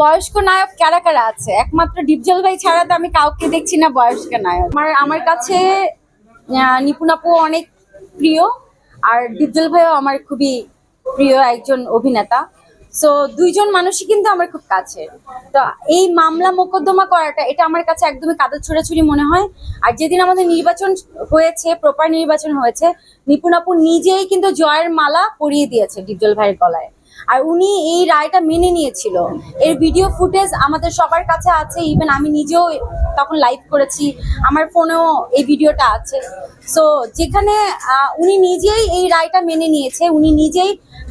বয়স্ক নায়ক কারা কারা আছে? একমাত্র ডিপজল ভাই ছাড়া তো আমি কাউকে দেখছি না বয়স্ক নায়ক। আমার আমার কাছে নিপুণ আপু অনেক প্রিয়, আর ডিপজল ভাইও আমার খুবই প্রিয় একজন অভিনেতা। সো দুইজন মানুষই কিন্তু আমার খুব কাছে তো এই মামলা মোকদ্দমা করাটা, এটা আমার কাছে একদমই কাদর ছোড়াছুড়ি মনে হয়। আর যেদিন আমাদের নির্বাচন হয়েছে প্রপার নির্বাচন হয়েছে, নিপুণ আপু নিজেই কিন্তু জয়ের মালা পরিয়ে দিয়েছে ডিপজল ভাইয়ের গলায়। আর উনি এই রায়টা মেনে নিয়েছিল। এর ভিডিও ফুটেজ আমাদের সবার কাছে আছে ইভেন আমি নিজেও তখন লাইভ করেছি। আমার ফোনেও এই ভিডিওটা আছে। সো যেখানে উনি নিজেই এই রায়টা মেনে নিয়েছে, উনি নিজেই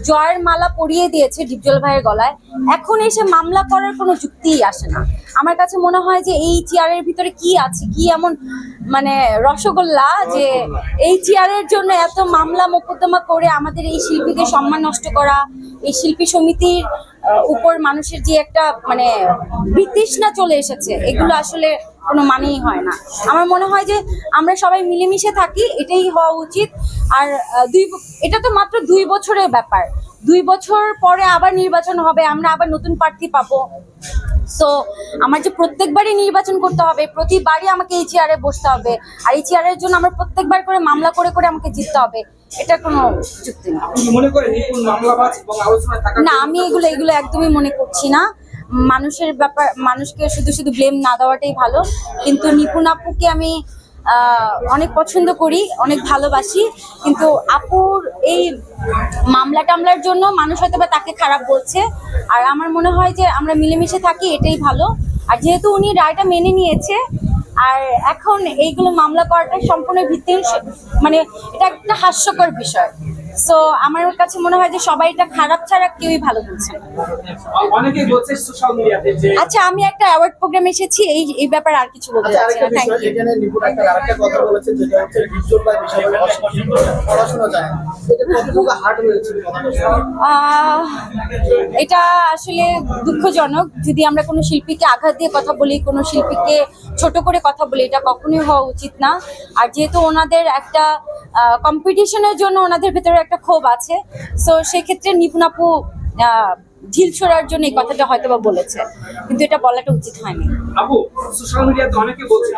জয়ের মালা পরিয়ে দিয়েছে ডিপজল ভাইয়ের গলায়। এখন এসে মামলা করার কোনো যুক্তিই আসে না। আমার কাছে মনে হয় যে এই চেয়ারের ভিতরে কি আছে, কি এমন মানে রসগোল্লা যে এই চেয়ারের জন্য এত মামলা মোকদ্দমা করে আমাদের এই শিল্পীকে সম্মান নষ্ট করা, এই শিল্পী সমিতির উপর মানুষের যে একটা মানে বিতৃষ্ণা চলে এসেছে, এগুলো আসলে কোনো মানেই হয় না। আমার মনে হয় যে আমরা সবাই মিলেমিশে থাকি, এটাই হওয়া উচিত। আর দুই এটা তো মাত্র দুই বছরের ব্যাপার। দুই বছর পরে আবার নির্বাচন হবে, আমরা আবার নতুন প্রার্থী পাবো। সো আমার যে প্রত্যেকবারই নির্বাচন করতে হবে প্রতিবারই আমাকে এই চেয়ারে বসতে হবে। আর এই চেয়ারের জন্য আমার প্রত্যেকবার করে মামলা করে করে আমাকে জিততে হবে। এটা কোনো যুক্তি না। মনে না আমি এগুলো এগুলো একদমই মনে করছি না। মানুষের ব্যাপার মানুষকে শুধু শুধু ব্লেম না দেওয়াটাই ভালো। কিন্তু নিপুণ আপুকে আমি অনেক পছন্দ করি, অনেক ভালোবাসি। কিন্তু আপুর এই মামলা টামলার জন্য মানুষ হয়তো বা তাকে খারাপ বলছে। আর আমার মনে হয় যে আমরা মিলেমিশে থাকি, এটাই ভালো। আর যেহেতু উনি রায়টা মেনে নিয়েছে, আর এখন এইগুলো মামলা করাটা সম্পূর্ণ ভিত্তিহীন মানে এটা একটা হাস্যকর বিষয়। সো আমার কাছে মনে হয় যে সবাই এটা খারাপ ছাড়া কেউই ভালো বলছে না। অনেকেই বলছে সোশ্যাল মিডিয়াতে যে আচ্ছা আমি একটা অ্যাওয়ার্ড প্রোগ্রামে এসেছি এই এই ব্যাপারে আর কিছু বলতে আচ্ছা চাচ্ছি আরেকটা না থ্যাংক বিষয় ইউ এখানে নিপুণ একটা আরেকটা কথা বলেছে যেটা হচ্ছে পড়াশোনা যায় এটা আসলে দুঃখজনক। যদি আমরা কোনো শিল্পীকে আঘাত দিয়ে কথা বলি কোনো শিল্পীকে ছোট করে কথা বলি এটা কখনোই হওয়া উচিত না। আর যেহেতু ওনাদের একটা কম্পিটিশনের জন্য ওনাদের ভেতরে একটা ক্ষোভ আছে। সো সেক্ষেত্রে নিপুণ আপু ঢিল ছোড়ার জন্য এই কথাটা হয়তো বা বলেছে। কিন্তু এটা বলাটা উচিত হয়নি। আপু সোশ্যাল মিডিয়াতে অনেকে বলছে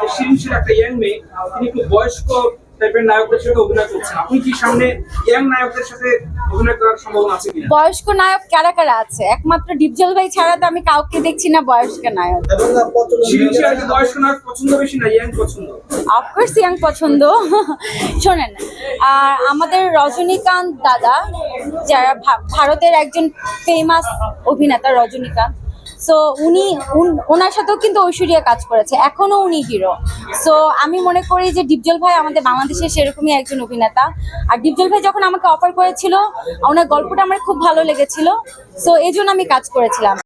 একটা ইয়াং মেয়ে, তিনি একটু বয়স্ক টাইপের নায়কদের সাথে অভিনয় করছেন। আপনি কি সামনে ইয়াং নায়কদের সাথে অভিনয় করার সম্ভাবনা আছে কিনা? বয়স্ক নায়ক কারা কারা আছে? একমাত্র ডিপজল ভাই ছাড়া তো আমি কাউকে দেখছি না বয়স্ক নায়ক। আর বয়স্ক নায়ক পছন্দ বেশি না ইয়াং পছন্দ? অফকোর্স ইয়াং পছন্দ। শোনেন আর আমাদের রজনীকান্ত দাদা যারা ভারতের একজন ফেমাস অভিনেতা রজনীকান্ত সো উনি ওনার সাথেও কিন্তু ঐশ্বরিয়া কাজ করেছে। এখনও উনি হিরো সো আমি মনে করি যে ডিপজল ভাই আমাদের বাংলাদেশের সেরকমই একজন অভিনেতা। আর ডিপজল ভাই যখন আমাকে অফার করেছিল, ওনার গল্পটা আমার খুব ভালো লেগেছিল। সো এই জন্য আমি কাজ করেছিলাম।